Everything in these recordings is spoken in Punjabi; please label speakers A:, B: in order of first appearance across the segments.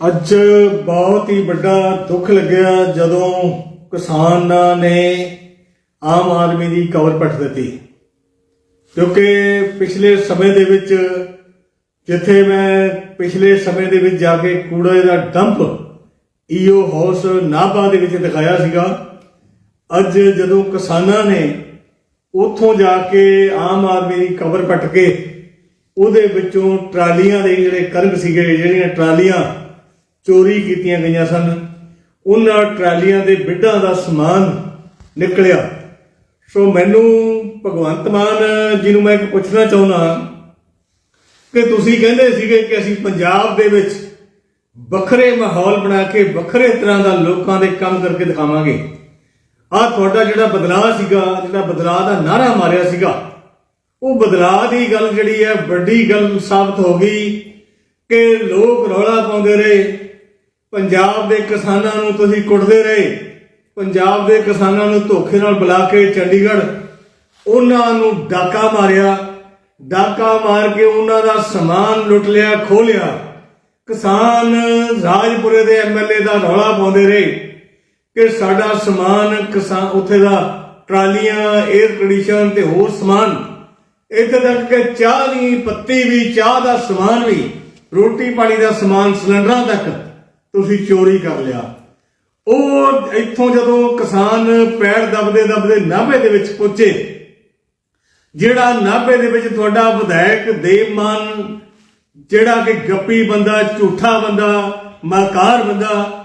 A: ਅੱਜ ਬਹੁਤ ਹੀ ਵੱਡਾ ਦੁੱਖ ਲੱਗਿਆ ਜਦੋਂ ਕਿਸਾਨਾਂ ਨੇ ਆਮ ਆਦਮੀ ਦੀ ਕਵਰ ਪੱਟ ਦਿੱਤੀ। ਕਿਉਂਕਿ ਪਿਛਲੇ ਸਮੇਂ ਦੇ ਵਿੱਚ ਜਿੱਥੇ ਮੈਂ ਪਿਛਲੇ ਸਮੇਂ ਦੇ ਵਿੱਚ ਜਾ ਕੇ ਕੂੜੇ ਦਾ ਡੰਪ ਈਓ ਹਾਊਸ ਨਾਭਾ ਦੇ ਵਿੱਚ ਦਿਖਾਇਆ ਸੀਗਾ, ਅੱਜ ਜਦੋਂ ਕਿਸਾਨਾਂ ਨੇ ਉੱਥੋਂ ਜਾ ਕੇ ਆਮ ਆਦਮੀ ਦੀ ਕਵਰ ਪੱਟ ਕੇ ਉਹਦੇ ਵਿੱਚੋਂ ਟਰਾਲੀਆਂ ਦੇ ਜਿਹੜੇ ਕਰੰਗ ਸੀਗੇ, ਜਿਹੜੀਆਂ ਟਰਾਲੀਆਂ ਚੋਰੀ ਕੀਤੀਆਂ ਗਈਆਂ ਸਨ। ਉਹਨਾਂ ਟਰਾਲੀਆਂ ਦੇ ਬਿੱਡਾਂ ਦਾ ਸਮਾਨ ਨਿਕਲਿਆ। ਸੋ ਮੈਨੂੰ ਭਗਵੰਤ ਮਾਨ ਜੀ ਨੂੰ ਮੈਂ ਇੱਕ ਪੁੱਛਣਾ ਚਾਹੁੰਦਾ ਕਿ ਤੁਸੀਂ ਕਹਿੰਦੇ ਸੀਗੇ ਕਿ ਅਸੀਂ ਪੰਜਾਬ ਦੇ ਵਿੱਚ ਵੱਖਰੇ ਮਾਹੌਲ ਬਣਾ ਕੇ ਵੱਖਰੇ ਤਰ੍ਹਾਂ ਦਾ ਲੋਕਾਂ ਦੇ ਕੰਮ ਕਰਕੇ ਦਿਖਾਵਾਂਗੇ। ਆਹ ਤੁਹਾਡਾ ਜਿਹੜਾ ਬਦਲਾਅ ਸੀਗਾ, ਜਿਹੜਾ ਬਦਲਾਅ ਦਾ ਨਾਰਾ ਮਾਰਿਆ ਸੀਗਾ, ਉਹ ਬਦਲਾਅ ਦੀ ਗੱਲ ਜਿਹੜੀ ਹੈ, ਵੱਡੀ ਗੱਲ ਸਾਬਤ ਹੋ ਗਈ ਕਿ ਲੋਕ ਰੌਲਾ ਪਾਉਂਦੇ ਰਹੇ। ਪੰਜਾਬ ਦੇ ਕਿਸਾਨਾਂ ਨੂੰ ਤੁਸੀਂ ਕੁੱਟਦੇ ਰਹੇ। ਪੰਜਾਬ ਦੇ ਕਿਸਾਨਾਂ ਨੂੰ ਧੋਖੇ ਨਾਲ ਬੁਲਾ ਕੇ ਚੰਡੀਗੜ੍ਹ, ਉਹਨਾਂ ਨੂੰ ਡਾਕਾ ਮਾਰਿਆ। ਡਾਕਾ ਮਾਰ ਕੇ ਉਹਨਾਂ ਦਾ ਸਮਾਨ ਲੁੱਟ ਲਿਆ, ਖੋਹ ਲਿਆ। ਕਿਸਾਨ ਰਾਜਪੁਰੇ ਦੇ ਐਮਐਲਏ ਦਾ ਰੌਲਾ ਪਾਉਂਦੇ ਰਹੇ ਕਿ ਸਾਡਾ ਸਮਾਨ ਕਿਸਾਨ ਉੱਥੇ ਦਾ ਟਰਾਲੀਆਂ 에ਅਰ ਕੰਡੀਸ਼ਨ ਤੇ ਹੋਰ ਸਮਾਨ। ਇੱਥੇ ਤੱਕ ਕਿ ਚਾਹ ਦੀ ਪੱਤੀ ਵੀ, ਚਾਹ ਦਾ ਸਮਾਨ ਵੀ, ਰੋਟੀ ਪਾਣੀ ਦਾ ਸਮਾਨ ਸਿਲੰਡਰਾਂ ਤੱਕ। ਤੁਸੀਂ ਚੋਰੀ ਕਰ ਲਿਆ। ਉਹ ਇੱਥੋਂ ਜਦੋਂ ਕਿਸਾਨ ਪੈਰ ਦਬਦੇ ਦਬਦੇ ਨਾਭੇ ਦੇ ਵਿੱਚ ਪਹੁੰਚੇ, ਜਿਹੜਾ ਨਾਭੇ ਦੇ ਵਿੱਚ ਤੁਹਾਡਾ ਵਿਧਾਇਕ ਦੇਵਮਾਨ, ਜਿਹੜਾ ਕਿ ਗੱਪੀ ਬੰਦਾ, ਝੂਠਾ ਬੰਦਾ ਮਾਕਾਰ ਬੰਦਾ,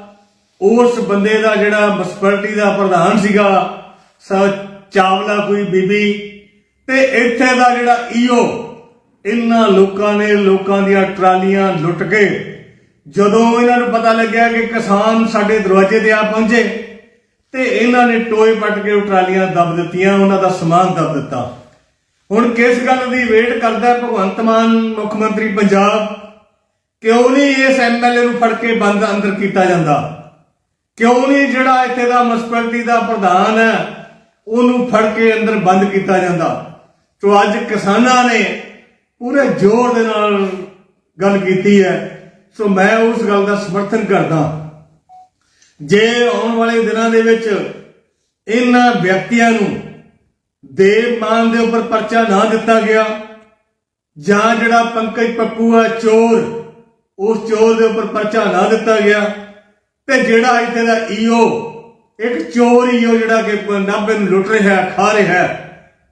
A: ਉਸ ਬੰਦੇ ਦਾ ਜਿਹੜਾ ਮਸਪਰਟੀ ਦਾ ਪ੍ਰਧਾਨ ਸੀਗਾ ਚਾਵਲਾ ਕੋਈ ਬੀਬੀ, ਤੇ ਇੱਥੇ ਦਾ ਜਿਹੜਾ ਈਓ, ਇਹਨਾਂ ਲੋਕਾਂ ਨੇ ਲੋਕਾਂ ਦੀਆਂ ਟਰਾਲੀਆਂ ਲੁੱਟ ਕੇ ਜਦੋਂ ਇਹਨਾਂ ਨੂੰ ਪਤਾ ਲੱਗਿਆ ਕਿ ਕਿਸਾਨ ਸਾਡੇ ਦਰਵਾਜ਼ੇ ਤੇ ਆ ਪਹੁੰਚੇ ਤੇ ਇਹਨਾਂ ਨੇ ਟੋਏ ਪੱਟ ਕੇ ਉਹ ਟਰਾਲੀਆਂ ਦੱਬ ਦਿੱਤੀਆਂ, ਉਹਨਾਂ ਦਾ ਸਮਾਨ ਦੱਬ ਦਿੱਤਾ। ਹੁਣ ਕਿਸ ਗੱਲ ਦੀ ਵੇਟ ਕਰਦਾ ਭਗਵੰਤ ਮਾਨ, ਮੁੱਖ ਮੰਤਰੀ ਪੰਜਾਬ? ਕਿਉਂ ਨਹੀਂ ਇਸ ਐਮਐਲਏ ਨੂੰ ਫੜ ਕੇ ਬੰਦ ਅੰਦਰ ਕੀਤਾ ਜਾਂਦਾ? ਕਿਉਂ ਨਹੀਂ ਜਿਹੜਾ ਇੱਥੇ ਦਾ ਮਸਪਰਟੀ ਦਾ ਪ੍ਰਧਾਨ ਹੈ, ਉਹਨੂੰ ਫੜ ਕੇ ਅੰਦਰ ਬੰਦ ਕੀਤਾ ਜਾਂਦਾ? ਸੋ ਅੱਜ ਕਿਸਾਨਾਂ ਨੇ ਪੂਰੇ ਜ਼ੋਰ ਦੇ ਨਾਲ ਗੱਲ ਕੀਤੀ ਹੈ। ਸੋ ਮੈਂ ਉਸ ਗੱਲ ਦਾ ਸਮਰਥਨ ਕਰਦਾ ਜੇ ਆਉਣ ਵਾਲੇ ਦਿਨਾਂ ਦੇ ਵਿੱਚ ਇਹਨਾਂ ਵਿਅਕਤੀਆਂ ਨੂੰ ਦੇਵ ਮਾਨ ਦੇ ਉੱਪਰ ਪਰਚਾ ਨਾ ਦਿੱਤਾ ਗਿਆ, ਜਾਂ ਜਿਹੜਾ ਪੰਕਜ ਪੱਪੂ ਆ ਚੋਰ, ਉਸ ਚੋਰ ਦੇ ਉੱਪਰ ਪਰਚਾ ਨਾ ਦਿੱਤਾ ਗਿਆ, ਤੇ ਜਿਹੜਾ ਇੱਥੇ ਦਾ ਈਓ ਇੱਕ ਚੋਰ ਈਓ ਜਿਹੜਾ ਕਿ ਨਾਭੇ ਨੂੰ ਲੁੱਟ ਰਿਹਾ, ਖਾ ਰਿਹਾ,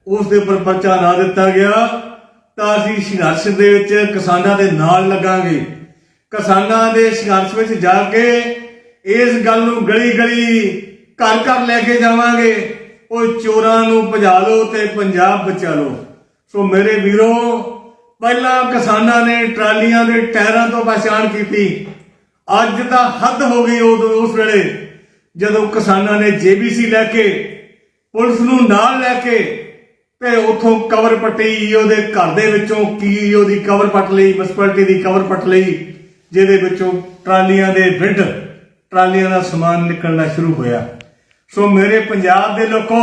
A: ਉਸ ਦੇ ਉੱਪਰ ਪਰਚਾ ਨਾ ਦਿੱਤਾ ਗਿਆ, ਤਾਂ ਅਸੀਂ ਸੰਘਰਸ਼ ਦੇ ਵਿੱਚ ਕਿਸਾਨਾਂ ਦੇ ਨਾਲ ਲੱਗਾਂਗੇ। ਕਿਸਾਨਾਂ ਦੇ ਸੰਘਰਸ਼ ਵਿੱਚ ਜਾ ਕੇ ਇਸ ਗੱਲ ਨੂੰ ਗਲੀ ਗਲੀ ਘਰ ਘਰ ਲੈ ਕੇ ਜਾਵਾਂਗੇ। ਉਹ ਚੋਰਾਂ ਨੂੰ ਭਜਾ ਲਓ ਤੇ ਪੰਜਾਬ ਬਚਾ ਲਓ। ਸੋ ਮੇਰੇ ਵੀਰੋ, ਪਹਿਲਾਂ ਕਿਸਾਨਾਂ ਨੇ ਟਰਾਲੀਆਂ ਦੇ ਟਾਇਰਾਂ ਤੋਂ ਪਛਾਣ ਕੀਤੀ। ਅੱਜ ਤਾਂ ਹੱਦ ਹੋ ਗਈ ਉਦੋਂ ਉਸ ਵੇਲੇ, ਜਦੋਂ ਕਿਸਾਨਾਂ ਨੇ ਜੀਬੀਸੀ ਲੈ ਕੇ, ਪੁਲਿਸ ਨੂੰ ਨਾਲ ਲੈ ਕੇ ਤੇ ਉਥੋਂ ਕਵਰ ਪੱਟੀ ਉਹਦੇ ਘਰ ਦੇ ਵਿੱਚੋਂ ਕੀ ਉਹਦੀ ਕਵਰ ਪੱਟ ਲਈ ਮਸਪਰਟੀ ਦੀ ਕਵਰ ਪੱਟ ਲਈ। ਜਿਹਦੇ ਵਿੱਚੋਂ ਟਰਾਲੀਆਂ ਦੇ ਵਿੱਢ ਟਰਾਲੀਆਂ ਦਾ ਸਮਾਨ ਨਿਕਲਣਾ ਸ਼ੁਰੂ ਹੋਇਆ। ਸੋ ਮੇਰੇ ਪੰਜਾਬ ਦੇ ਲੋਕੋ,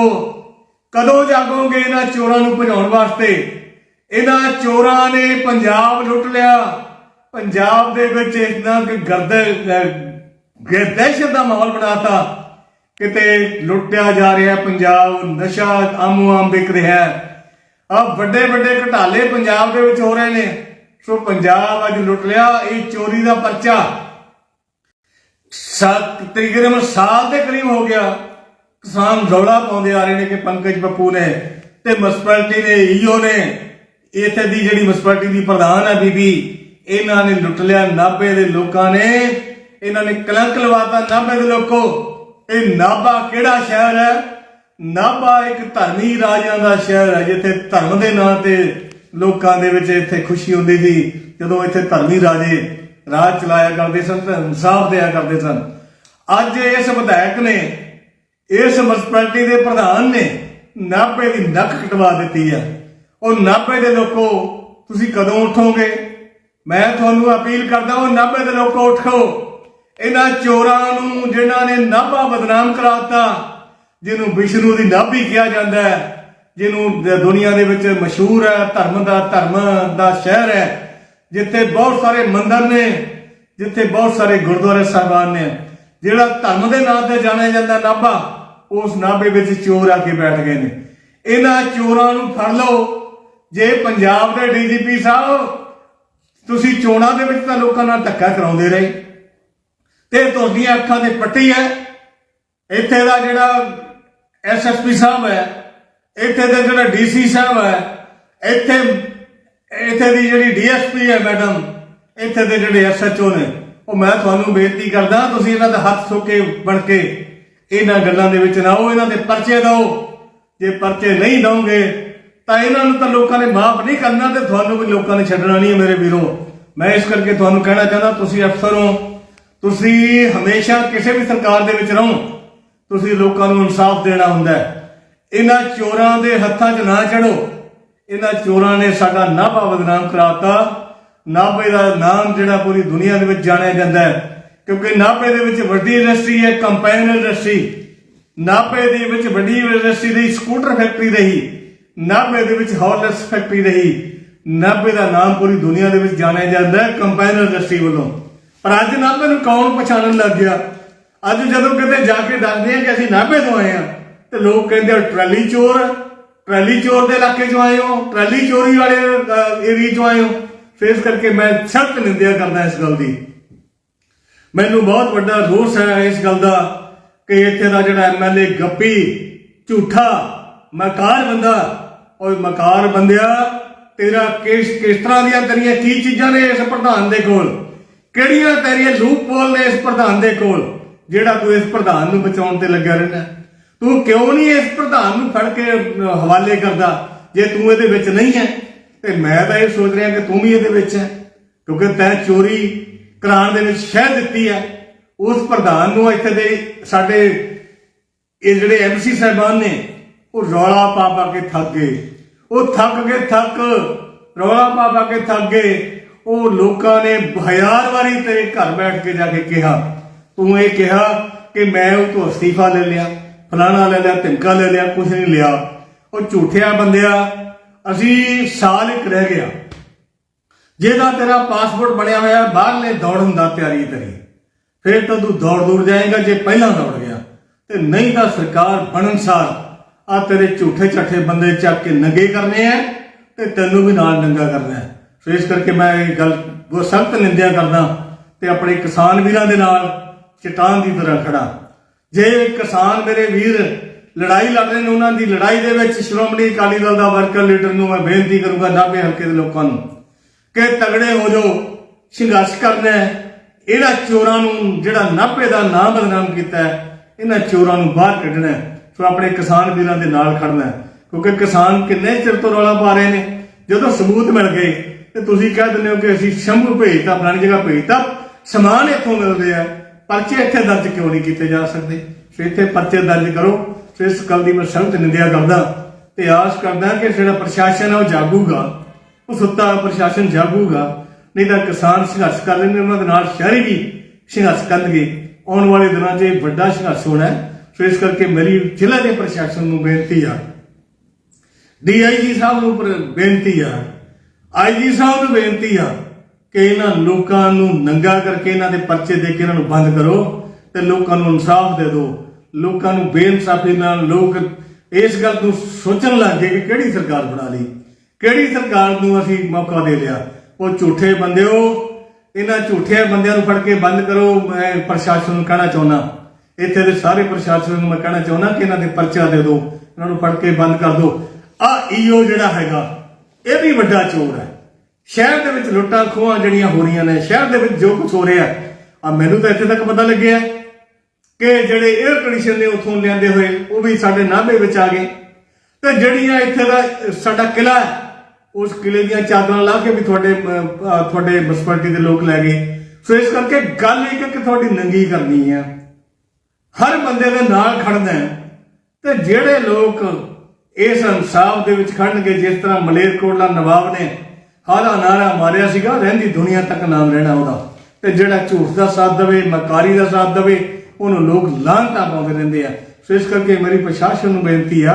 A: ਕਦੋਂ ਜਾਗੋਗੇ ਇਹਨਾਂ ਚੋਰਾਂ ਨੂੰ ਭਜਾਉਣ ਵਾਸਤੇ? ਇਹਨਾਂ ਚੋਰਾਂ ਨੇ ਪੰਜਾਬ ਲੁੱਟ ਲਿਆ। ਪੰਜਾਬ ਦੇ ਵਿੱਚ ਇਦਾਂ ਕਿ ਗਰਦ ਦਹਿਸ਼ਤ ਦਾ ਮਾਹੌਲ ਬਣਾਤਾ। ਕਿਤੇ ਲੁੱਟਿਆ ਜਾ ਰਿਹਾ ਪੰਜਾਬ, ਨਸ਼ਾ ਆਮੋ ਆਮ ਵਿਕ ਰਿਹਾ ਆ ਵੱਡੇ ਵੱਡੇ ਘਟਾਲੇ ਪੰਜਾਬ ਦੇ ਵਿੱਚ ਹੋ ਰਹੇ ਨੇ। ਸੋ ਪੰਜਾਬ ਅੱਜ ਲੁੱਟ ਲਿਆ, ਇਹ ਚੋਰੀ ਦਾ ਪਰਚਾ। ਸੱਤ, ਤਕਰੀਬਨ ਸਾਲ ਦੇ ਕਰੀਬ ਹੋ ਗਿਆ, ਕਿਸਾਨ ਰੌਲਾ ਪਾਉਂਦੇ ਆ ਰਹੇ ਨੇ ਕਿ ਪੰਕਜ ਬੱਪੂ ਨੇ ਤੇ ਮਸਪਰਟੀ ਨੇ ਈਓ ਨੇ, ਇੱਥੇ ਦੀ ਜਿਹੜੀ ਮਸਪਰਟੀ ਦੀ ਪ੍ਰਧਾਨ ਹੈ ਬੀਬੀ, ਇਹਨਾਂ ਨੇ ਲੁੱਟ ਲਿਆ ਨਾਭੇ ਦੇ ਲੋਕਾਂ ਨੇ। ਇਹਨਾਂ ਨੇ ਕਲੰਕ ਲਵਾਤਾ ਨਾਭੇ ਦੇ ਲੋਕੋ। ਇਹ ਨਾਭਾ ਕਿਹੜਾ ਸ਼ਹਿਰ ਹੈ? ਨਾਭਾ ਇੱਕ ਧਰਮੀ ਰਾਜਿਆਂ ਦਾ ਸ਼ਹਿਰ ਹੈ, ਜਿੱਥੇ ਧਰਮ ਦੇ ਨਾਂ ਤੇ ਲੋਕਾਂ ਦੇ ਵਿੱਚ ਇੱਥੇ ਖੁਸ਼ੀ ਹੁੰਦੀ ਸੀ, ਜਦੋਂ ਇੱਥੇ ਧਰਮੀ ਰਾਜੇ ਰਾਜ ਚਲਾਇਆ ਕਰਦੇ ਸਨ ਤੇ ਇਨਸਾਫ ਦਿਆ ਕਰਦੇ ਸਨ। ਅੱਜ ਇਸ ਵਿਧਾਇਕ ਨੇ, ਇਸ ਮਸਪੈਲਿਟੀ ਦੇ ਪ੍ਰਧਾਨ ਨੇ ਨਾਭੇ ਦੀ ਨੱਕ ਕਟਵਾ ਦਿੱਤੀ ਹੈ ਉਹ ਨਾਭੇ ਦੇ ਲੋਕੋ, ਤੁਸੀਂ ਕਦੋਂ ਉਠੋਗੇ? ਮੈਂ ਤੁਹਾਨੂੰ ਅਪੀਲ ਕਰਦਾ, ਉਹ ਨਾਭੇ ਦੇ ਲੋਕੋ ਉਠੋ। ਇਹਨਾਂ ਚੋਰਾਂ ਨੂੰ, ਜਿਨ੍ਹਾਂ ਨੇ ਨਾਭਾ ਬਦਨਾਮ ਕਰਾਤਾ, ਜਿਹਨੂੰ ਵਿਸ਼ਨੂੰ ਦੀ ਨਾਭੀ ਕਿਹਾ ਜਾਂਦਾ ਹੈ ਜਿਹਨੂੰ ਦ- ਦੁਨੀਆ ਦੇ ਵਿੱਚ ਮਸ਼ਹੂਰ ਹੈ, ਧਰਮ ਦਾ ਧਰਮ ਦਾ ਸ਼ਹਿਰ ਹੈ, ਜਿੱਥੇ ਬਹੁਤ ਸਾਰੇ ਮੰਦਰ ਨੇ, ਜਿੱਥੇ ਬਹੁਤ ਸਾਰੇ ਗੁਰਦੁਆਰੇ ਸਾਹਿਬਾਨ ਨੇ, ਜਿਹੜਾ ਧਰਮ ਦੇ ਨਾਂ ਤੇ ਜਾਣਿਆ ਜਾਂਦਾ ਨਾਭਾ, ਉਸ ਨਾਭੇ ਵਿੱਚ ਚੋਰ ਆ ਕੇ ਬੈਠ ਗਏ ਨੇ। ਇਹਨਾਂ ਚੋਰਾਂ ਨੂੰ ਫੜ ਲਓ। ਜੇ ਪੰਜਾਬ ਦੇ ਡੀਜੀਪੀ ਸਾਹਿਬ, ਤੁਸੀਂ ਚੋਣਾਂ ਦੇ ਵਿੱਚ ਤਾਂ ਲੋਕਾਂ ਨਾਲ ਧੱਕਾ ਕਰਾਉਂਦੇ ਰਹੇ। ਤੇ ਤੁਹਾਡੀਆਂ ਅੱਖਾਂ ਤੇ ਪੱਟੀ ਹੈ। ਇੱਥੇ ਦਾ ਜਿਹੜਾ ਐਸਐਸਪੀ ਸਾਹਿਬ ਹੈ ਇੱਥੇ ਦਾ ਜਿਹੜਾ ਡੀਸੀ ਸਾਹਿਬ ਹੈ, ਇੱਥੇ ਇੱਥੇ ਦੀ ਜਿਹੜੀ ਡੀਐਸਪੀ ਹੈ ਮੈਡਮ, ਇੱਥੇ ਦੇ ਜਿਹੜੇ ਐਸਐਚਓ ਨੇ, ਉਹ ਮੈਂ ਤੁਹਾਨੂੰ ਬੇਨਤੀ ਕਰਦਾ, ਤੁਸੀਂ ਇਹਨਾਂ ਦਾ ਹੱਥ ਸੋਕੇ ਬਣ ਕੇ ਇਹਨਾਂ ਗੱਲਾਂ ਦੇ ਵਿੱਚ ਨਾ ਆਓ, ਇਹਨਾਂ ਦੇ ਪਰਚੇ ਦਿਓ। ਜੇ ਪਰਚੇ ਨਹੀਂ ਦਓਗੇ, ਤਾਂ ਇਹਨਾਂ ਨੂੰ ਤਾਂ ਲੋਕਾਂ ਨੇ ਮਾਫ ਨਹੀਂ ਕਰਨਾ ਤੇ ਤੁਹਾਨੂੰ ਵੀ ਲੋਕਾਂ ਨੇ ਛੱਡਣਾ ਨਹੀਂ ਹੈ ਮੇਰੇ ਵੀਰੋ। ਮੈਂ ਇਸ ਕਰਕੇ ਤੁਹਾਨੂੰ ਕਹਿਣਾ ਚਾਹੁੰਦਾ, ਤੁਸੀਂ ਅਫਸਰ ਹੋ, ਤੁਸੀਂ ਹਮੇਸ਼ਾ ਕਿਸੇ ਵੀ ਸਰਕਾਰ ਦੇ ਵਿੱਚ ਰਹੋ, ਤੁਸੀਂ ਲੋਕਾਂ ਨੂੰ ਇਨਸਾਫ ਦੇਣਾ ਹੁੰਦਾ ਹੈ। ਇਹਨਾਂ ਚੋਰਾਂ ਦੇ ਹੱਥਾਂ 'ਚ ਨਾ ਚੜੋ ਇਹਨਾਂ ਚੋਰਾਂ ਨੇ ਸਾਡਾ ਨਾਭਾ ਬਦਨਾਮ ਕਰਾਤਾ। ਨਾਭੇ ਦਾ ਨਾਮ ਜਿਹੜਾ ਪੂਰੀ ਦੁਨੀਆ ਦੇ ਵਿੱਚ ਜਾਣਿਆ ਜਾਂਦਾ ਹੈ। ਕਿਉਂਕਿ ਨਾਭੇ ਦੇ ਵਿੱਚ ਵੱਡੀ ਇੰਡਸਟਰੀ ਹੈ ਕੰਪਾਈਨ ਇੰਡਸਟਰੀ। ਨਾਭੇ ਦੇ ਵਿੱਚ ਵੱਡੀ ਇੰਡਸਟਰੀ ਰਹੀ, ਸਕੂਟਰ ਫੈਕਟਰੀ ਰਹੀ। ਨਾਭੇ ਦੇ ਵਿੱਚ ਹਾਰਲੈਸ ਫੈਕਟਰੀ ਰਹੀ। ਨਾਭੇ ਦਾ ਨਾਮ ਪੂਰੀ ਦੁਨੀਆ ਦੇ ਵਿੱਚ ਜਾਣਿਆ ਜਾਂਦਾ ਹੈ ਕੰਪਾਈਨ ਇੰਡਸਟਰੀ ਵੱਲੋਂ। ਪਰ ਅੱਜ ਨਾਭੇ ਨੂੰ ਕੌਣ ਪਛਾਣਨ ਲੱਗ ਗਿਆ? ਅੱਜ ਜਦੋਂ ਕਿਤੇ ਜਾ ਕੇ ਦੱਸਦੇ ਆ ਕਿ ਅਸੀਂ ਨਾਭੇ ਤੋਂ ਆਏ ਆ ਤੇ ਲੋਕ ਕਹਿੰਦੇ ਆ, ਟਰਾਲੀ ਚੋਰ ਟਰਾਲੀ ਚੋਰ ਦੇ ਇਲਾਕੇ ਚੋਂ ਆਏ ਹੋ, ਟਰਾਲੀ ਚੋਰੀ ਵਾਲੇ ਏਰੀਆ ਚੋਂ ਆਏ ਹੋ। ਫੇਸ ਕਰਕੇ ਮੈਂ ਸਖਤ ਨਿੰਦਿਆ ਕਰਦਾ ਇਸ ਗੱਲ ਦੀ। ਮੈਨੂੰ ਬਹੁਤ ਵੱਡਾ ਰੋਸ ਹੈ ਇਸ ਗੱਲ ਦਾ ਕਿ ਇੱਥੇ ਦਾ ਜਿਹੜਾ ਐਮਐਲਏ ਗੱਪੀ, ਝੂਠਾ, ਮਕਾਰ ਬੰਦਾ ਔਰ ਮਕਾਰ ਬੰਦਿਆ, ਤੇਰਾ ਕਿਸ ਕਿਸ ਤਰ੍ਹਾਂ ਦੀਆਂ ਤੇਰੀਆਂ ਕੀ ਚੀਜ਼ਾਂ ਨੇ ਇਸ ਪ੍ਰਧਾਨ ਦੇ ਕੋਲ? ਕਿਹੜੀਆਂ ਤੇਰੀਆਂ ਲੂਪ ਪੋਲ ਨੇ ਇਸ ਪ੍ਰਧਾਨ ਦੇ ਕੋਲ? ਜਿਹੜਾ ਤੂੰ ਇਸ ਪ੍ਰਧਾਨ ਨੂੰ ਬਚਾਉਣ ਤੇ ਲੱਗਿਆ ਰਹਿੰਦਾ ਤੂੰ ਕਿਉਂ ਨਹੀਂ ਇਸ ਪ੍ਰਧਾਨ ਨੂੰ ਫੜ ਕੇ ਹਵਾਲੇ ਕਰਦਾ? ਜੇ ਤੂੰ ਇਹਦੇ ਵਿੱਚ ਨਹੀਂ ਹੈ, ਤੇ ਮੈਂ ਤਾਂ ਇਹ ਸੋਚ ਰਿਹਾ ਕਿ ਤੂੰ ਵੀ ਇਹਦੇ ਵਿੱਚ ਹੈ, ਕਿਉਂਕਿ ਤੈਂ ਚੋਰੀ ਕਰਾਉਣ ਦੇ ਵਿੱਚ ਸ਼ਹਿ ਦਿੱਤੀ ਹੈ। ਉਸ ਪ੍ਰਧਾਨ ਨੂੰ ਇੱਥੇ ਦੇ ਸਾਡੇ ਇਹ ਜਿਹੜੇ ਐਮਸੀ ਸਾਹਿਬਾਨ ਨੇ, ਉਹ ਰੌਲਾ ਪਾ ਪਾ ਕੇ ਥੱਕ ਗਏ। ਉਹ ਥੱਕ ਕੇ ਥੱਕ, ਰੌਲਾ ਪਾ ਪਾ ਕੇ ਥੱਕ ਗਏ। ਉਹ ਲੋਕਾਂ ਨੇ ਹਜ਼ਾਰ ਵਾਰੀ ਤੇਰੇ ਘਰ ਬੈਠ ਕੇ ਜਾ ਕੇ ਕਿਹਾ, ਤੂੰ ਇਹ ਕਿਹਾ ਕਿ ਮੈਂ ਉਹ ਤੋਂ ਅਸਤੀਫਾ ਲੈ ਲਿਆ। ਫਲਾਣਾ ਲੈ ਲਿਆ ਧਮਕਾ ਲੈ ਲਿਆ ਕੁਝ ਨਹੀਂ ਲਿਆ। ਉਹ ਝੂਠਿਆ ਬੰਦਿਆ, ਅਸੀਂ ਸਾਲ ਇੱਕ ਰਹਿ ਗਿਆ। ਜਿਹਦਾ ਤੇਰਾ ਪਾਸਪੋਰਟ ਬਣਿਆ ਹੋਇਆ, ਬਾਹਰਲੇ ਦੌੜਨ ਦਾ ਤਿਆਰੀ ਤੇਰੀ। ਫਿਰ ਤਾਂ ਤੂੰ ਦੌੜ ਦੂਰ ਜਾਏਗਾ, ਜੇ ਪਹਿਲਾਂ ਦੌੜ ਗਿਆ। ਤੇ ਨਹੀਂ ਤਾਂ ਸਰਕਾਰ ਬਣਨ ਸਾਰ ਆ ਤੇਰੇ ਝੂਠੇ ਚੱਠੇ ਬੰਦੇ ਚੱਕ ਕੇ ਨੰਗੇ ਕਰਨੇ ਆ ਤੇ ਤੈਨੂੰ ਵੀ ਨਾਲ ਨੰਗਾ ਕਰਨਾ ਹੈ ਸੋ ਇਸ ਕਰਕੇ ਮੈਂ ਇਹ ਗੱਲ ਬਹੁਤ ਸਖਤ ਨਿੰਦਿਆ ਕਰਦਾ ਤੇ ਆਪਣੇ ਕਿਸਾਨ ਵੀਰਾਂ ਦੇ ਨਾਲ ਚਟਾਨ ਦੀ ਤਰ੍ਹਾਂ ਖੜਾ ਜੇ ਕਿਸਾਨ ਮੇਰੇ ਵੀਰ ਲੜਾਈ ਲੜ ਰਹੇ ਨੇ, ਉਹਨਾਂ ਦੀ ਲੜਾਈ ਦੇ ਵਿੱਚ ਸ਼੍ਰੋਮਣੀ ਅਕਾਲੀ ਦਲ ਦਾ ਵਰਕਰ ਲੀਡਰ ਨੂੰ ਮੈਂ ਬੇਨਤੀ ਕਰੂੰਗਾ ਨਾਭੇ ਹਲਕੇ ਦੇ ਲੋਕਾਂ ਨੂੰ ਕਿ ਤਗੜੇ ਹੋ ਜਾਓ, ਸੰਘਰਸ਼ ਕਰਨਾ ਇਹਨਾਂ ਚੋਰਾਂ ਨੂੰ ਜਿਹੜਾ ਨਾਭੇ ਦਾ ਨਾਮ ਬਦਨਾਮ ਕੀਤਾ ਇਹਨਾਂ ਚੋਰਾਂ ਨੂੰ ਬਾਹਰ ਕੱਢਣਾ ਹੈ। ਸੋ ਆਪਣੇ ਕਿਸਾਨ ਵੀਰਾਂ ਦੇ ਨਾਲ ਖੜਨਾ ਕਿਉਂਕਿ ਕਿਸਾਨ ਕਿੰਨੇ ਚਿਰ ਤੋਂ ਰੌਲਾ ਪਾ ਰਹੇ ਨੇ? ਜਦੋਂ ਸਬੂਤ ਮਿਲ ਗਏ, ਤੇ ਤੁਸੀਂ ਕਹਿ ਦਿੰਦੇ ਹੋ ਕਿ ਅਸੀਂ ਸ਼ੰਭੂ ਭੇਜਤਾ, ਫਲਾਣੀ ਜਗ੍ਹਾ ਭੇਜਤਾ। ਸਮਾਨ ਇੱਥੋਂ ਮਿਲਦੇ ਆ। ਪਰਚੇ ਇੱਥੇ ਦਰਜ ਕਿਉਂ ਨਹੀਂ ਕੀਤੇ ਜਾ ਸਕਦੇ? ਸੋ ਇੱਥੇ ਪਰਚੇ ਦਰਜ ਕਰੋ। ਸੋ ਇਸ ਗੱਲ ਦੀ ਮੈਂ ਸਖਤ ਨਿੰਦਿਆ ਕਰਦਾ ਤੇ ਆਸ ਕਰਦਾ ਕਿ ਜਿਹੜਾ ਪ੍ਰਸ਼ਾਸਨ ਹੈ ਉਹ ਜਾਗੂਗਾ। ਉਹ ਸੁੱਤਾ ਪ੍ਰਸ਼ਾਸਨ ਜਾਗੂਗਾ, ਨਹੀਂ ਤਾਂ ਕਿਸਾਨ ਸੰਘਰਸ਼ ਕਰ ਰਹੇ ਉਹਨਾਂ ਦੇ ਨਾਲ ਸ਼ਹਿਰੀ ਵੀ ਸੰਘਰਸ਼ ਕਰਨਗੇ। ਆਉਣ ਵਾਲੇ ਦਿਨਾਂ 'ਚ ਇਹ ਵੱਡਾ ਸੰਘਰਸ਼ ਹੋਣਾ ਹੈ। ਸੋ ਇਸ ਕਰਕੇ ਮੇਰੀ ਜ਼ਿਲ੍ਹਾ ਦੇ ਪ੍ਰਸ਼ਾਸਨ ਨੂੰ ਬੇਨਤੀ ਆ। ਡੀਆਈਜੀ ਸਾਹਿਬ ਨੂੰ ਬੇਨਤੀ ਆ। ਆਈਜੀ ਸਾਹਿਬ ਨੂੰ ਬੇਨਤੀ ਆ ਕਿ ਇਹਨਾਂ ਲੋਕਾਂ ਨੂੰ ਨੰਗਾ ਕਰਕੇ ਇਹਨਾਂ ਦੇ ਪਰਚੇ ਦੇ ਕੇ ਇਹਨਾਂ ਨੂੰ ਬੰਦ ਕਰੋ ਤੇ ਲੋਕਾਂ ਨੂੰ ਇਨਸਾਫ ਦੇ ਦਿਓ। ਲੋਕਾਂ ਨੂੰ ਬੇਇਨਸਾਫੀ ਨਾਲ ਲੋਕ ਇਸ ਗੱਲ ਨੂੰ ਸੋਚਣ ਲੱਗ ਗਏ ਕਿ ਕਿਹੜੀ ਸਰਕਾਰ ਬਣਾ ਲਈ। ਕਿਹੜੀ ਸਰਕਾਰ ਨੂੰ ਅਸੀਂ ਮੌਕਾ ਦੇ ਲਿਆ। ਉਹ ਝੂਠੇ ਬੰਦਿਓ ਇਹਨਾਂ ਝੂਠੇ ਬੰਦਿਆਂ ਨੂੰ ਫੜ ਕੇ ਬੰਦ ਕਰੋ। ਮੈਂ ਪ੍ਰਸ਼ਾਸਨ ਨੂੰ ਕਹਿਣਾ ਚਾਹੁੰਦਾ। ਇੱਥੇ ਦੇ ਸਾਰੇ ਪ੍ਰਸ਼ਾਸਨ ਨੂੰ ਮੈਂ ਕਹਿਣਾ ਚਾਹੁੰਦਾ ਕਿ ਇਹਨਾਂ ਦੇ ਪਰਚਾ ਦੇ ਦਿਓ। ਇਹਨਾਂ ਨੂੰ ਫੜ ਕੇ ਬੰਦ ਕਰ ਦਿਓ। ਆ ਈਓ ਜਿਹੜਾ ਹੈਗਾ, ਇਹ ਵੀ ਵੱਡਾ ਚੋਰ ਹੈ। ਸ਼ਹਿਰ ਦੇ ਵਿੱਚ ਲੁੱਟਾਂ ਖੋਹਾਂ ਜਿਹੜੀਆਂ ਹੋ ਰਹੀਆਂ ਨੇ, ਸ਼ਹਿਰ ਦੇ ਵਿੱਚ ਜੋ ਕੁਝ ਹੋ ਰਿਹਾ ਆ ਮੈਨੂੰ ਤਾਂ ਇੱਥੇ ਤੱਕ ਪਤਾ ਲੱਗਿਆ ਕਿ ਜਿਹੜੇ 에ਅਰ ਕੰਡੀਸ਼ਨ ਨੇ ਉਥੋਂ ਲਿਆਂਦੇ ਹੋਏ, ਉਹ ਵੀ ਸਾਡੇ ਨਾਭੇ ਵਿੱਚ ਆ ਗਏ। ਤੇ ਜਿਹੜੀਆਂ ਇੱਥੇ ਦਾ, ਸਾਡਾ ਕਿਲਾ ਹੈ, ਉਸ ਕਿਲੇ ਦੀਆਂ ਚਾਦਰਾਂ ਲਾ ਕੇ ਵੀ ਤੁਹਾਡੇ ਤੁਹਾਡੇ ਮੁਸਪਲਟੀ ਦੇ ਲੋਕ ਲੈ ਗਏ। ਸੋ ਇਸ ਕਰਕੇ ਗੱਲ ਇਹ ਕਿ ਤੁਹਾਡੀ ਨੰਗੀ ਕਰਨੀ ਹੈ। ਹਰ ਬੰਦੇ ਦੇ ਨਾਲ ਖੜਨਾ ਤੇ ਜਿਹੜੇ ਲੋਕ ਇਸ ਇਨਸਾਫ ਦੇ ਵਿੱਚ ਖੜਨਗੇ, ਜਿਸ ਤਰ੍ਹਾਂ ਮਲੇਰਕੋਟਲਾ ਨਵਾਬ ਨੇ ਹਾਰਾ ਨਾਰਾ ਮਾਰਿਆ ਸੀਗਾ, ਰਹਿੰਦੀ ਦੁਨੀਆ ਤੱਕ ਨਾਮ ਰਹਿਣਾ ਉਹਦਾ। ਤੇ ਜਿਹੜਾ ਝੂਠ ਦਾ ਸਾਥ ਦੇਵੇ, ਮਕਾਰੀ ਦਾ ਸਾਥ ਦੇਵੇ, ਉਹਨੂੰ ਲੋਕ ਲਾਂਘਤਾ ਪਾਉਂਦੇ ਰਹਿੰਦੇ ਆ। ਸੋ ਇਸ ਕਰਕੇ ਮੇਰੀ ਪ੍ਰਸ਼ਾਸਨ ਨੂੰ ਬੇਨਤੀ ਆ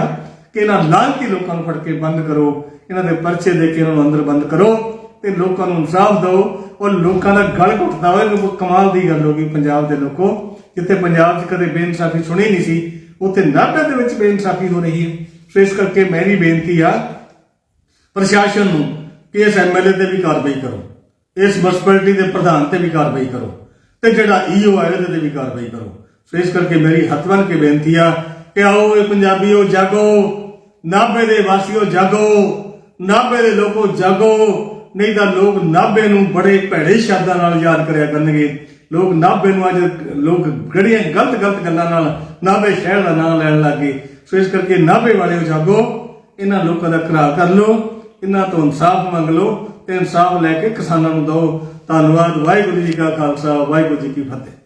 A: ਕਿ ਇਹਨਾਂ ਲਾਂਘਤੀ ਲੋਕਾਂ ਨੂੰ ਫੜ ਕੇ ਬੰਦ ਕਰੋ, ਇਹਨਾਂ ਦੇ ਪਰਚੇ ਦੇ ਕੇ ਇਹਨਾਂ ਨੂੰ ਅੰਦਰ ਬੰਦ ਕਰੋ ਤੇ ਲੋਕਾਂ ਨੂੰ ਇਨਸਾਫ ਦਿਓ। ਔਰ ਲੋਕਾਂ ਦਾ ਗਲ ਘੁੱਟਦਾ ਹੋਵੇ ਲੋਕ ਕਮਾਲ ਦੀ ਗੱਲ ਹੋ ਗਈ ਪੰਜਾਬ ਦੇ ਲੋਕੋ, ਜਿੱਥੇ ਪੰਜਾਬ 'ਚ ਕਦੇ ਬੇਇਨਸਾਫੀ ਸੁਣੀ ਨਹੀਂ ਸੀ, ਉੱਥੇ ਨਾਭੇ ਦੇ ਵਿੱਚ ਬੇਇਨਸਾਫੀ ਹੋ ਰਹੀ ਹੈ। ਸੋ ਇਸ ਕਰਕੇ ਮੇਰੀ ਬੇਨਤੀ ਆ ਪ੍ਰਸ਼ਾਸਨ ਨੂੰ ਕਿ ਇਸ ਐਮਐਲਏ ਤੇ ਵੀ ਕਾਰਵਾਈ ਕਰੋ, ਇਸ ਮਿਊਨਿਸਪੈਲਿਟੀ ਦੇ ਪ੍ਰਧਾਨ ਤੇ ਵੀ ਕਾਰਵਾਈ ਕਰੋ, ਤੇ ਜਿਹੜਾ ਈਓ ਹੈ ਇਹਦੇ ਤੇ ਵੀ ਕਾਰਵਾਈ ਕਰੋ। ਸੋ ਇਸ ਕਰਕੇ ਮੇਰੀ ਹੱਥ ਬੰਨ੍ਹ ਕੇ ਬੇਨਤੀ ਆ ਕਿ ਆਓ ਇਹ ਪੰਜਾਬੀਓ ਜਾਗੋ, ਨਾਭੇ ਦੇ ਵਾਸੀਓ ਜਾਗੋ, ਨਾਭੇ ਦੇ ਲੋਕੋ ਜਾਗੋ, ਨਹੀਂ ਤਾਂ ਲੋਕ ਨਾਭੇ ਨੂੰ ਬੜੇ ਭੈੜੇ ਸ਼ਬਦਾਂ ਨਾਲ ਯਾਦ ਕਰਿਆ ਕਰਨਗੇ। ਲੋਕ ਨਾਭੇ ਨੂੰ ਅੱਜ ਲੋਕ ਗੜੀਆਂ ਗਲਤ ਗਲਤ ਗੱਲਾਂ ਨਾਲ ਨਾਭੇ ਸ਼ਹਿਰ ਦਾ ਨਾਮ ਲੈਣ ਲੱਗੇ ਸੋ ਇਸ ਕਰਕੇ ਨਾਭੇ ਵਾਲਿਓ ਜਾਗੋ, ਇਹਨਾਂ ਲੋਕਾਂ ਦਾ ਘਰਾ ਕਰ ਲਓ। ਇਹਨਾਂ ਤੋਂ ਇਨਸਾਫ ਮੰਗ ਲਓ ਤੇ ਇਨਸਾਫ ਲੈ ਕੇ ਕਿਸਾਨਾਂ ਨੂੰ ਦਿਓ। ਧੰਨਵਾਦ। ਵਾਹਿਗੁਰੂ ਜੀ ਕਾ ਖਾਲਸਾ। ਵਾਹਿਗੁਰੂ ਜੀ ਕੀ ਫਤਿਹ।